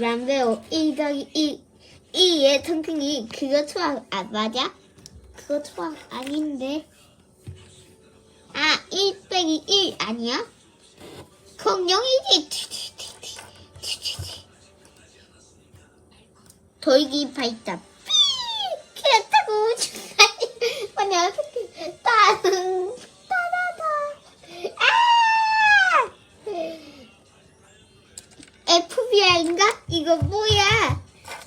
람베오 1 더하기 1 2의 텅텅이 그거 초학 안 맞아? 그거 초학 아닌데. 아 1 빼기 1 아니야? 그럼 0이지. 더이기 발자 삐! 그렇다고 중간에 아니 어떻게 FBI인가? 이거 뭐야?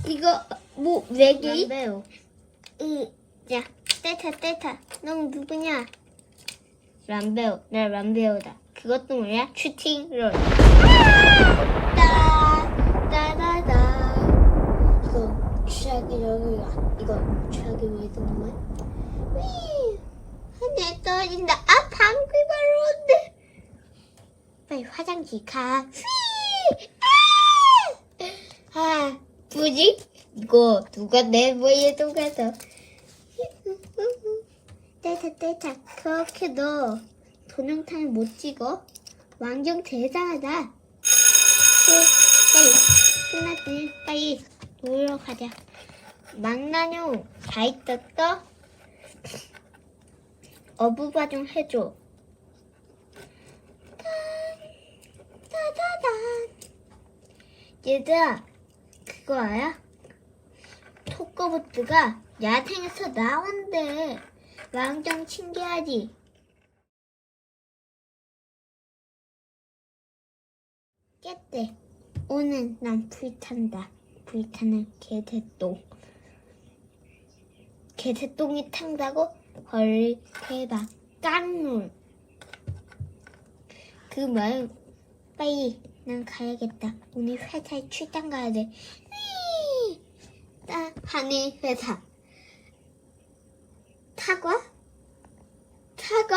이거 뭐 외계인? 람베오. 으, 야, 떼타 떼타. 넌 누구냐? 람베오, 나 람베오다. 그것도 뭐야? 슈팅 롤. 따, 따다다. 이거 취하기 여기가. 이거 취하기 왜 정말? 위, 하늘에 떨어진다. 아, 방귀 바로 온대. 빨리 화장실 가. 휘, 아, 아, 뭐지? 이거 누가 내 머리에 녹아서. 떼타 떼타 그렇게 너 동영상을 못 찍어? 완전 대단하다. 그, 빨리 끝났지? 빨리 놀러 가자. 망나뇽 다 있었어? 어부바 좀 해줘. 따다단. 얘들아, 그거 알아? 토커보트가 야생에서 나온대. 완전 신기하지? 깼대. 오늘 난 불탄다. 불타는 개새똥. 개새똥이 탄다고? 헐, 대박. 깡놀. 그 말, 빨리, 난 가야겠다. 오늘 회사에 출장 가야 돼. 휘! 나 하늘 회사. 사과? 사과?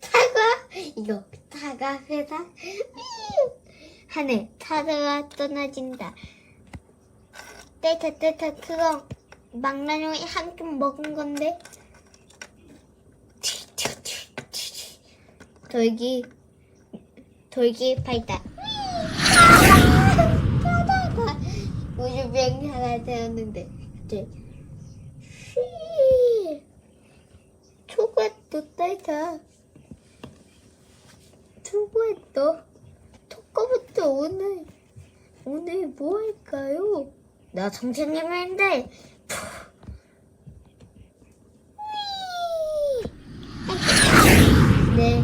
사과? 이거 사과 회사? 하늘 사과가 떠나진다. 떼타 떼타 그거 망나뇽이 한줌 먹은 건데. 돌기 돌기 팔다. 바다가 우주 비행사가 되었는데 갑자기 휘 초과했어 딸자 초과했어 토커부터 오늘 오늘 뭐 할까요? 나 선생님인데 네.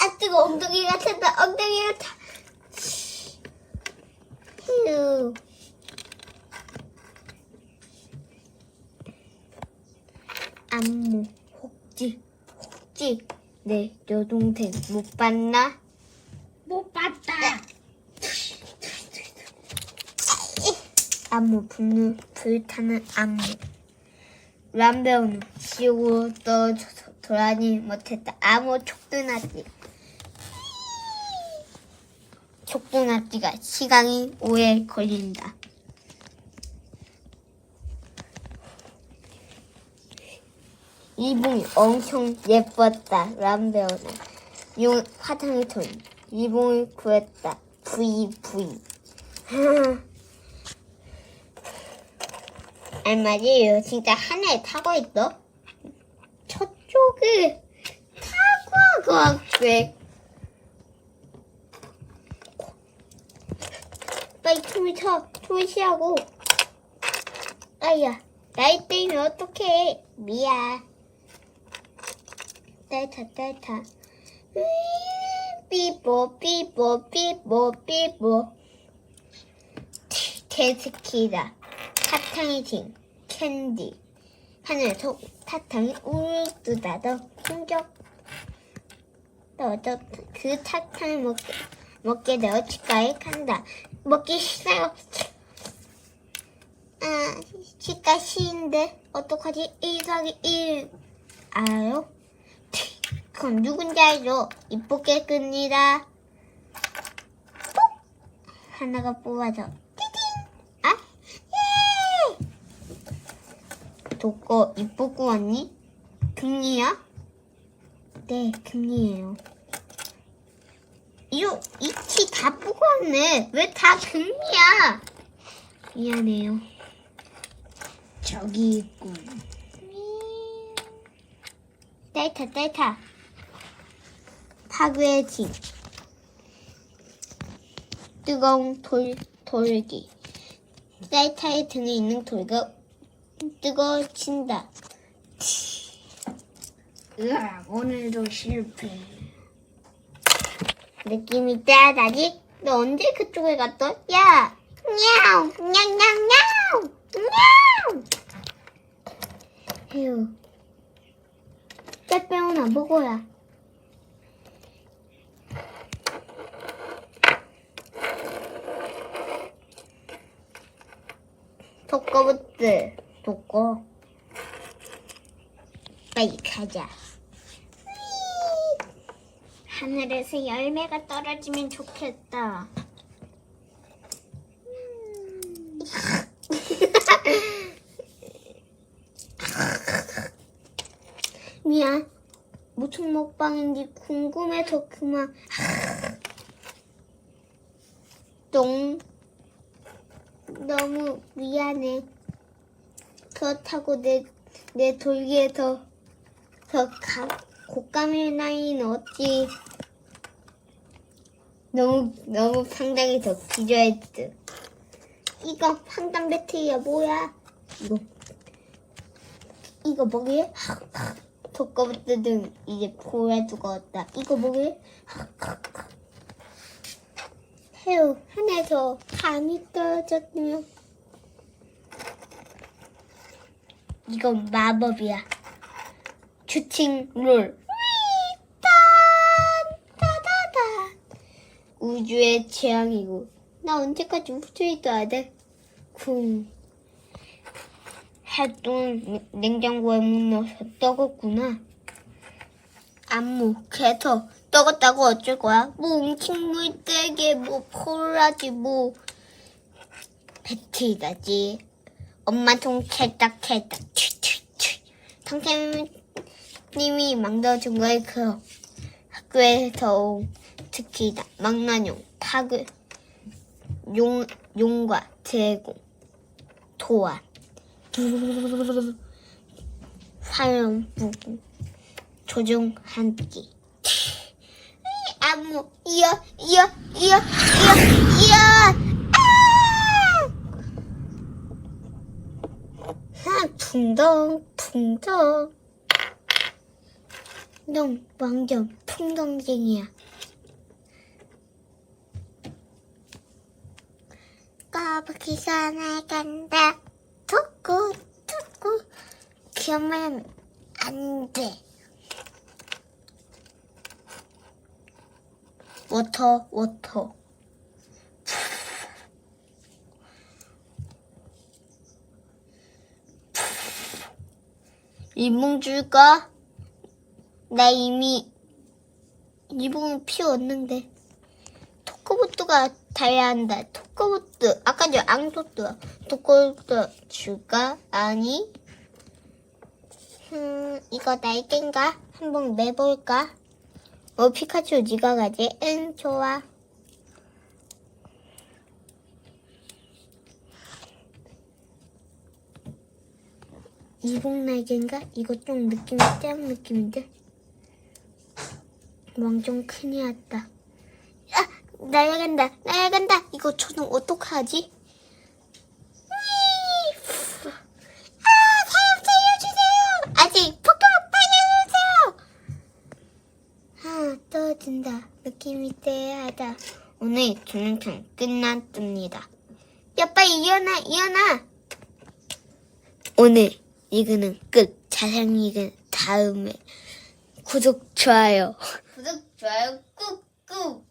아 뜨거 엉덩이가 찬다 엉덩이가 차. 휴. 안무. 혹지 혹지. 내 여동생 못 봤나? 못 봤다. 안무 분노 불타는 안무. 람배우는 지옥으로 떨어져서 돌아다니 못했다. 아무 촉도 났지 촉도 났지가 시간이 오래 걸린다 이봉이 엄청 예뻤다 람배우는. 용 화장통 이봉이 구했다. 부이 부이. 알맞이요. 진짜 하늘에 타고 있어? 저쪽을 타고 가게 빨리 춤을 춰. 조시하고. 아야 나이 때문에 어떡해. 미야 떼타 떼타 삐뽀 삐뽀 삐뽀 삐뽀 개스키다. 사탕이 진 캔디. 하늘에서 사탕이 우르르 뜨다더 충격 떠져 그 사탕을 먹게 먹게 되어 치과에 간다. 먹기 싫어요. 아 치과 싫은데 어떡하지? 1 더하기 1 알아요? 그럼 누군지 알죠? 이쁘게 끕니다 뽁! 하나가 뽑아져 아? 예! 도꺼 이쁘고 왔니? 금리야? 네, 금이에요. 이거, 이치 다 보고 왔네. 왜 다 금이야? 미안해요. 저기 있군. 델타, 델타. 파괴의 진. 뜨거운 돌, 돌기. 델타의 등에 있는 돌가 뜨거워진다. 으아, 오늘도 실패. 느낌이 짜다지? 너 언제 그쪽에 갔어? 야! 냐우! 냐냐냐우! 냐우! 휴. 빼빼오나 먹어야. 독거부터 독거. 빨리 가자. 하늘에서 열매가 떨어지면 좋겠다. 미안. 무슨 먹방인지 궁금해서 그만. 똥. 너무 미안해. 그렇다고 내, 내 돌기에 더, 더 가, 곶감일 나이는 어찌. 너무, 너무 상당히 더 기저했드. 이거 황당 배틀이야, 뭐야? 이거. 이거 뭐게? 독거부터 등 이제 고에 두었다. 이거 뭐게? 해우 하나에서 감이 떨어졌네요. 이건 마법이야. 주칭 룰. 우주의 재앙이고. 나 언제까지 우주에 있어야 돼? 쿵. 해동 냉장고에 못 넣어서 떡었구나. 안무 그래서 떡었다고 어쩔 거야? 뭐 음식물 떼게 뭐 폴라지 뭐 배틀이다지. 엄마 통 찰딱찰딱 튀튀튀. 선생 님이 만들어준 거에 그 학교에서 온 특히 나- 망나뇽, 타그, 용, 용과 드래곤, 도안. 화염부구 조종 한끼 안무 이어 이어 이어 이어 이어 아! 아 풍덩 풍덩 넌 완전 풍덩쟁이야. 까부기가 나간다. 툭구 툭구 그러면 안돼. 워터 워터. 이봉 줄까? 나 이미 이봉 피웠는데 토크보트가 달야 한다. 토크보트 아까 저 앙토트 토크보트 줄까? 아니 음 이거 날개인가? 한번 매볼까? 어 피카츄 네가 가지? 응 좋아. 이봉 날개인가? 이거 좀 느낌이 짠 느낌인데? 왕좀 큰일 났다. 아, 날아간다, 날아간다. 이거 저는 어떡하지? 휘! 아, 사람 살려주세요. 아직 포켓몬 살려주세요. 아, 떨어진다. 느낌이 쎄하다. 오늘 조명편 끝났습니다. 야, 빨리 일어나, 일어나. 오늘 이거는 끝. 자세한 얘기는 다음에 구독, 좋아요. 구독, 좋아요 꾹꾹.